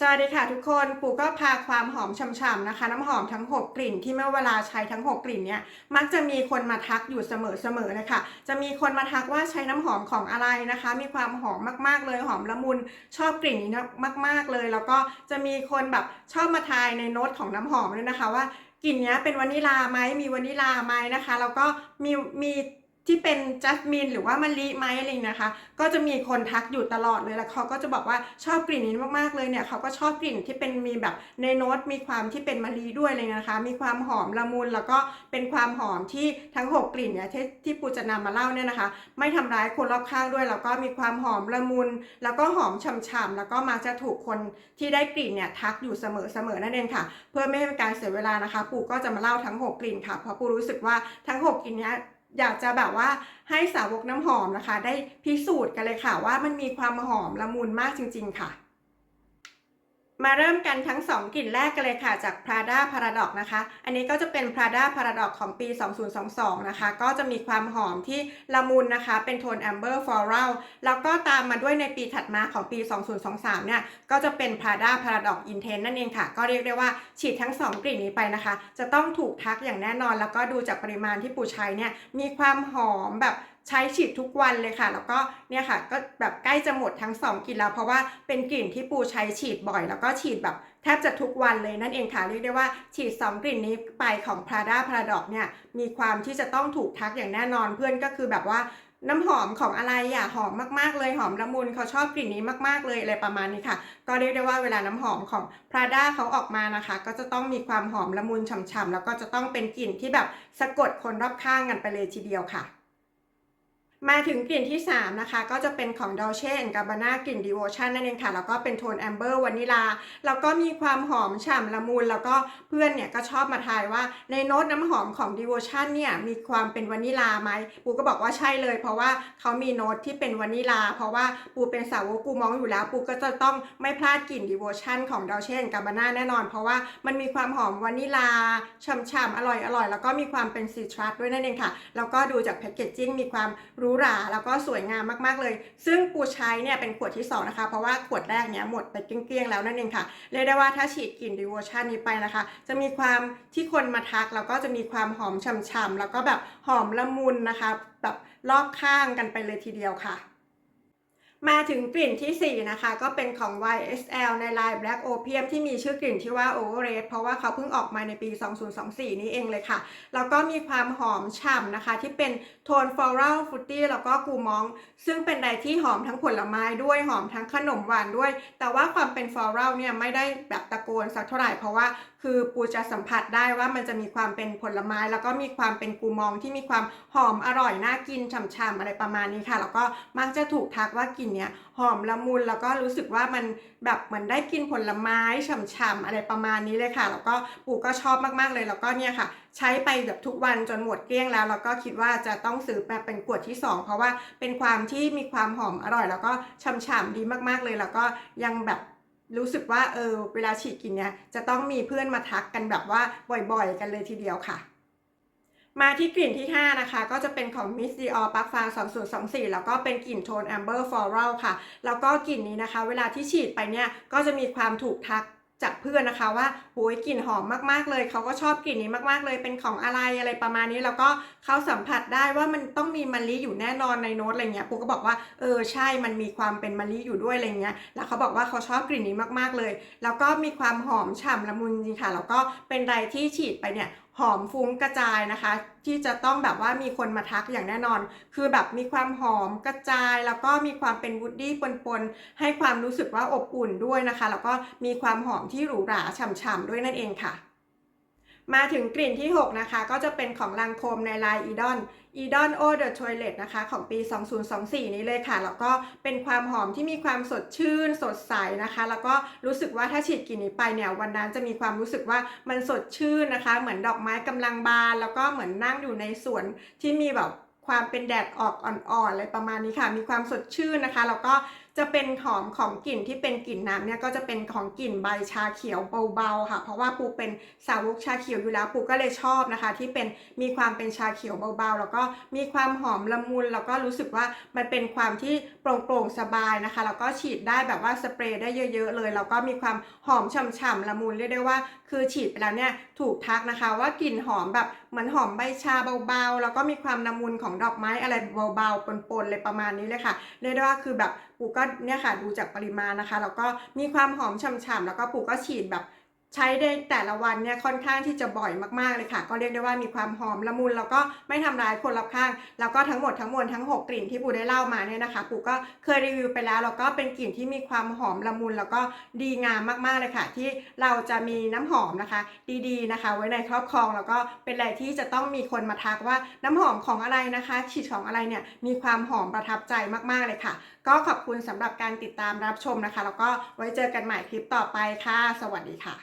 สวัสดีค่ะทุกคนปู่ก็พาความหอมฉ่ำๆนะคะ น้ำหอมทั้ง 6 กลิ่นที่เมื่อเวลาใช้ทั้ง 6 กลิ่นเนี่ยมักจะมีคนมาทักอยู่เสมอๆเลยค่ะ จะมีคนมาทักว่าใช้น้ำหอมของอะไรนะคะ มีความหอมมากๆเลยหอมละมุนชอบกลิ่นนี้มาก ๆเลย แล้วก็จะมีคนแบบชอบมาทายในโน้ตของน้ำหอมด้วยนะคะว่ากลิ่นนี้เป็นวานิลาไหมมีวานิลาไหมนะคะ แล้วก็มีมี ที่เป็นจัสมินหรือว่ามะลิไหมอะไรนะคะ ก็จะมีคนทักอยู่ตลอดเลยแล้วเขาก็จะบอกว่าชอบกลิ่นนี้มากๆเลยเนี่ยเขาก็ชอบกลิ่นที่เป็นมีแบบในโน้ตมีความที่เป็นมะลิด้วยเลยนะคะ มีความหอมละมุนแล้วก็เป็นความหอมที่ทั้ง 6 กลิ่นเนี่ยที่ที่ปูจะนำมาเล่าเนี่ยนะคะ ไม่ทำร้ายคนรอบข้างด้วย แล้วก็มีความหอมละมุน แล้วก็หอมฉ่ำๆแล้วก็มักจะถูกคนที่ได้กลิ่นเนี่ยทักอยู่เสมอๆนั่นเองค่ะ เพื่อไม่ให้เป็นการเสียเวลานะคะ ปูก็จะมาเล่าทั้ง 6 กลิ่นค่ะเพราะปูรู้สึกว่าทั้ง 6 กลิ่นเนี้ย อยากจะแบบว่าให้สาวกน้ำหอมนะคะ ได้พิสูจน์กันเลยค่ะว่ามันมีความหอมละมุนมากจริง ๆ ค่ะ มาเริ่มกันทั้ง 2 กลิ่นแรกกันเลยค่ะจาก Prada Paradox นะคะ อันนี้ก็จะเป็น Prada Paradox ของปี 2022 นะคะ ก็จะมีความหอมที่ละมุนนะคะ เป็นโทน Amber Floral แล้วก็ตามมาด้วยในปีถัดมาของปี 2023 เนี่ย ก็จะเป็น Prada Paradox Intense นั่นเองค่ะ ก็เรียกได้ว่าฉีดทั้ง 2 กลิ่นนี้ไปนะคะ จะต้องถูกทักอย่างแน่นอน แล้วก็ดูจากปริมาณที่ปูใช้เนี่ย มีความหอมแบบ ใช้ฉีดทุกวันเลยค่ะ แล้วก็เนี่ยค่ะก็แบบใกล้จะหมดทั้ง 2กลิ่นแล้ว เพราะว่าเป็นกลิ่นที่ปูใช้ฉีดบ่อย แล้วก็ฉีดแบบแทบจะทุกวันเลยนั่นเองค่ะเรียกได้ว่าฉีด 2 กลิ่นนี้ไปของ Prada Paradox เนี่ยมีความที่จะต้องถูกทักอย่างแน่นอนเพื่อนก็คือแบบว่าน้ำหอมของอะไรอะหอมมากๆเลยหอมละมุนเขาชอบกลิ่นนี้มากๆเลยอะไรประมาณนี้ค่ะ ก็เรียกได้ว่าเวลาน้ำหอมของ Prada เขาออกมานะคะ ก็จะต้องมีความหอมละมุนฉ่ำๆแล้วก็จะต้องเป็นกลิ่นที่แบบสะกดคนรอบข้างกันไปเลยทีเดียวค่ะ มาถึงกลิ่นที่ 3 นะคะ ก็จะเป็นของ Dolce Gabbana กลิ่น Devotion นั่นเองค่ะ แล้วก็เป็นโทน Amber วานิลา แล้วก็มีความหอมฉ่ำละมุน แล้วก็เพื่อนเนี่ยก็ชอบมาทายว่าในโน้ตน้ำหอมของ Devotion เนี่ยมีความเป็นวานิลาไหม ปูก็บอกว่าใช่เลย เพราะว่าเขามีโน้ตที่เป็นวานิลา เพราะว่าปูเป็นสาวกกูมองอยู่แล้ว ปูก็จะต้องไม่พลาดกลิ่น Devotion ของ Dolce Gabbana แน่นอน เพราะว่ามันมีความหอมวานิลาฉ่ำๆอร่อยๆแล้วก็มีความเป็นซีทรัสด้วยนั่นเองค่ะ แล้วก็ดูจากแพคเกจจิ้งมีความหรูหราแล้วก็สวยงามมากๆเลย ซึ่งปูใช้เนี่ยเป็นขวดที่ 2 นะคะ เพราะว่าขวดแรกเนี้ยหมดไปเกลี้ยงๆแล้วนั่นเองค่ะ เรียกได้ว่าถ้าฉีดกลิ่นดิวอชันนี้ไปนะคะ จะมีความที่คนมาทัก แล้วก็จะมีความหอมฉ่ำๆแล้วก็แบบหอมละมุนนะคะ แบบรอบข้างกันไปเลยทีเดียวค่ะ มาถึงกลิ่นที่ 4 นะคะ ก็เป็นของ YSL ในลาย Black Opium ที่มีชื่อกลิ่นที่ว่า Overrated เพราะว่าเขาเพิ่งออกมาในปี 2024 นี้เองเลยค่ะ แล้วก็มีความหอมฉ่ำนะคะ ที่เป็นโทน Floral Fruity แล้วก็กูมอง ซึ่งเป็นอะไรที่หอมทั้งผลไม้ด้วยหอมทั้งขนมหวานด้วย แต่ว่าความเป็น Floral เนี่ยไม่ได้แบบตะโกนสักเท่าไหร่เพราะว่า คือปูจะสัมผัสได้ว่ามันจะมีความเป็นผลไม้ แล้วก็มีความเป็นกูมองที่มีความหอมอร่อยน่ากินฉ่ำๆอะไรประมาณนี้ค่ะ แล้วก็มักจะถูกทักว่ากลิ่นเนี้ยหอมละมุนแล้วก็รู้สึกว่ามันแบบเหมือนได้กินผลไม้ฉ่ำๆอะไรประมาณนี้เลยค่ะ แล้วก็ปูก็ชอบมากๆเลยแล้วก็เนี่ยค่ะ ใช้ไปแบบทุกวันจนหมดเกลี้ยงแล้วแล้วก็คิดว่าจะต้องซื้อแบบเป็นขวดที่ 2 เพราะว่าเป็นความที่มีความหอมอร่อย แล้วก็ฉ่ำๆดีมากๆเลย แล้วก็ยังแบบ รู้สึกว่าเออเวลาฉีดกินเนี่ยจะต้องมีเพื่อนมาทักกันแบบว่าบ่อยๆ กันเลยทีเดียวค่ะ มาที่กลิ่นที่ 5 นะคะ ก็จะเป็นของ Miss Dior Park Far 2024 แล้วก็เป็นกลิ่นโทน Amber Floral ค่ะ แล้วก็กลิ่นนี้นะคะ เวลาที่ฉีดไปเนี่ยก็จะมีความถูกทัก จากเพื่อนนะคะว่าโอ้ยกลิ่นหอมมากๆเลย เขาก็ชอบกลิ่นนี้มากๆเลยเป็นของอะไรอะไรประมาณนี้ แล้วก็เขาสัมผัสได้ว่ามันต้องมีมะลิอยู่แน่นอนในโน้ตอะไรเงี้ยปูก็บอกว่าเออใช่มันมีความเป็นมะลิอยู่ด้วยอะไรเงี้ยแล้วเขาบอกว่าเขาชอบกลิ่นนี้มากๆเลย แล้วก็มีความหอมฉ่ำละมุนจริงค่ะแล้วก็เป็นไรที่ฉีดไปเนี่ย หอมฟุ้งกระจายนะคะ ที่จะต้องแบบว่ามีคนมาทักอย่างแน่นอน คือแบบมีความหอมกระจาย แล้วก็มีความเป็นวูดดี้ปนๆ ให้ความรู้สึกว่าอบอุ่นด้วยนะคะ แล้วก็มีความหอมที่หรูหราฉ่ำๆด้วยนั่นเองค่ะ มาถึงกลิ่นที่ 6 นะคะ ก็จะเป็นของลังโคมในลายอีดอนอีดอนโอเดอะทอยเลตนะคะ ของปี 2024 นี้เลยค่ะ แล้วก็เป็นความหอมที่มีความสดชื่น สดใสนะคะ แล้วก็รู้สึกว่าถ้าฉีดกลิ่นนี้ไปเนี่ย วันนั้นจะมีความรู้สึกว่ามันสดชื่นนะคะ เหมือนดอกไม้กำลังบาน แล้วก็เหมือนนั่งอยู่ในสวนที่มีแบบความเป็นแดดออกอ่อนๆอะไรประมาณนี้ค่ะ มีความสดชื่นนะคะ แล้วก็ จะเป็นหอมของกลิ่นที่เป็นกลิ่นน้ำเนี่ยก็จะเป็นของกลิ่นใบชาเขียวเบาๆค่ะ เพราะว่าปูเป็นสาวกชาเขียวอยู่แล้วปูก็เลยชอบนะคะ ที่เป็นมีความเป็นชาเขียวเบาๆ แล้วก็มีความหอมละมุนแล้วก็รู้สึกว่ามันเป็นความที่โปร่งๆสบายนะคะ แล้วก็ฉีดได้แบบว่าสเปรย์ได้เยอะๆเลยแล้วก็มีความหอมฉ่ำๆละมุนเรียกได้ว่า คือฉีดไปแล้วเนี่ยถูกทักนะคะว่ากลิ่นหอมแบบเหมือนหอมใบชาเบาๆ แล้วก็มีความละมุนของดอกไม้อะไรเบาๆปนๆเลยประมาณนี้เลยค่ะเรียกได้ว่าคือแบบปูก็เนี่ยค่ะดูจากปริมาณนะคะ แล้วก็มีความหอมฉ่ำๆแล้วก็ปูก็ฉีดแบบ ใช้ในแต่ละวันเนี่ยค่อนข้างที่จะบ่อยมากๆเลยค่ะ ก็เรียกได้ว่ามีความหอมละมุนแล้วก็ไม่ทำร้ายคนรอบข้าง แล้วก็ทั้งหมดทั้งมวลทั้ง 6 กลิ่นที่ปูได้เล่ามาเนี่ยนะคะปูก็เคยรีวิวไปแล้วแล้วก็เป็นกลิ่นที่มีความหอมละมุนแล้วก็ดีงามมากๆเลยค่ะ ที่เราจะมีน้ำหอมนะคะ ดีๆนะคะ ไว้ในครอบครองแล้วก็เป็นอะไรที่จะต้องมีคนมาทักว่าน้ำหอมของอะไรนะคะ ฉีดของอะไรเนี่ยมีความหอมประทับใจมากๆเลยค่ะ ก็ขอบคุณสำหรับการติดตามรับชมนะคะ แล้วก็ไว้เจอกันใหม่คลิปต่อไปค่ะ สวัสดีค่ะ